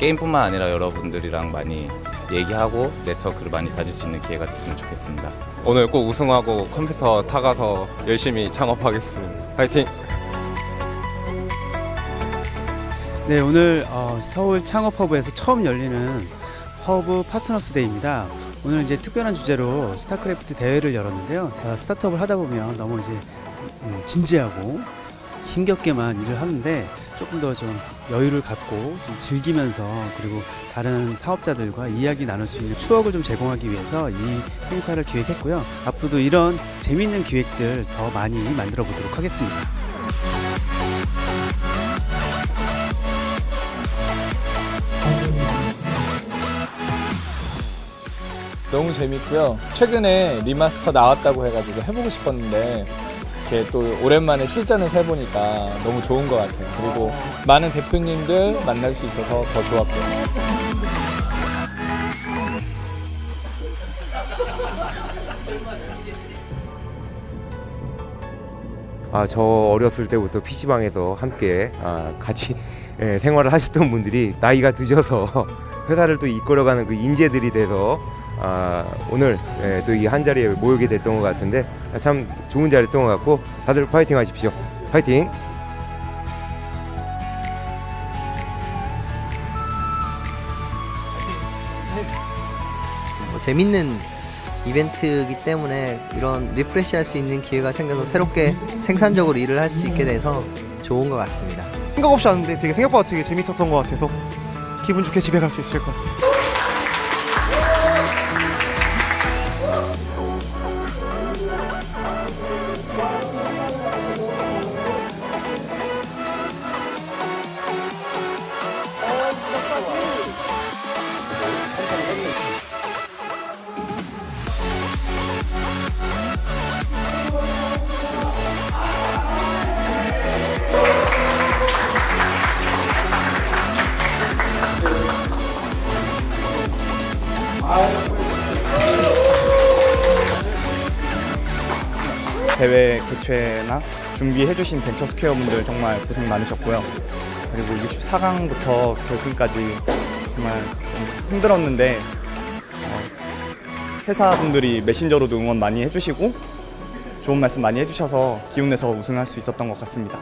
게임뿐만 아니라 여러분들이랑 많이 얘기하고 네트워크를 많이 다질 수 있는 기회가 됐으면 좋겠습니다. 오늘 꼭 우승하고 컴퓨터 타가서 열심히 창업하겠습니다. 파이팅! 네, 오늘 어, 서울 창업허브에서 처음 열리는 허브 파트너스 데이입니다. 오늘 이제 특별한 주제로 스타크래프트 대회를 열었는데요. 자, 스타트업을 하다 보면 너무 이제 음, 진지하고 힘겹게만 일을 하는데 조금 더 좀 여유를 갖고 좀 즐기면서 그리고 다른 사업자들과 이야기 나눌 수 있는 추억을 좀 제공하기 위해서 이 행사를 기획했고요. 앞으로도 이런 재미있는 기획들 더 많이 만들어 보도록 하겠습니다. 너무 재밌고요. 최근에 리마스터 나왔다고 해가지고 해보고 싶었는데 이렇게 또 오랜만에 실전에서 해보니까 너무 좋은 것 같아요. 그리고 많은 대표님들 만날 수 있어서 더 좋았고요. 아, 저 어렸을 때부터 PC방에서 함께 아, 같이 예, 생활을 하셨던 분들이 나이가 드셔서 회사를 또 이끌어가는 그 인재들이 돼서 아, 오늘 예, 또이 한 자리에 모이게 됐던 것 같은데 아, 참 좋은 자리였던 것 같고 다들 파이팅 하십시오. 파이팅! 뭐 재밌는 이벤트이기 때문에 이런 리프레시 할 수 있는 기회가 생겨서 새롭게 생산적으로 일을 할 수 있게 돼서 좋은 것 같습니다. 생각 없이 왔는데 되게 생각보다 되게 재밌었던 것 같아서 기분 좋게 집에 갈 수 있을 것 같아요. 대회 개최나 준비해주신 벤처스퀘어 분들 정말 고생 많으셨고요. 그리고 64강부터 결승까지 정말 좀 힘들었는데 어, 회사분들이 메신저로도 응원 많이 해주시고 좋은 말씀 많이 해주셔서 기운 내서 우승할 수 있었던 것 같습니다.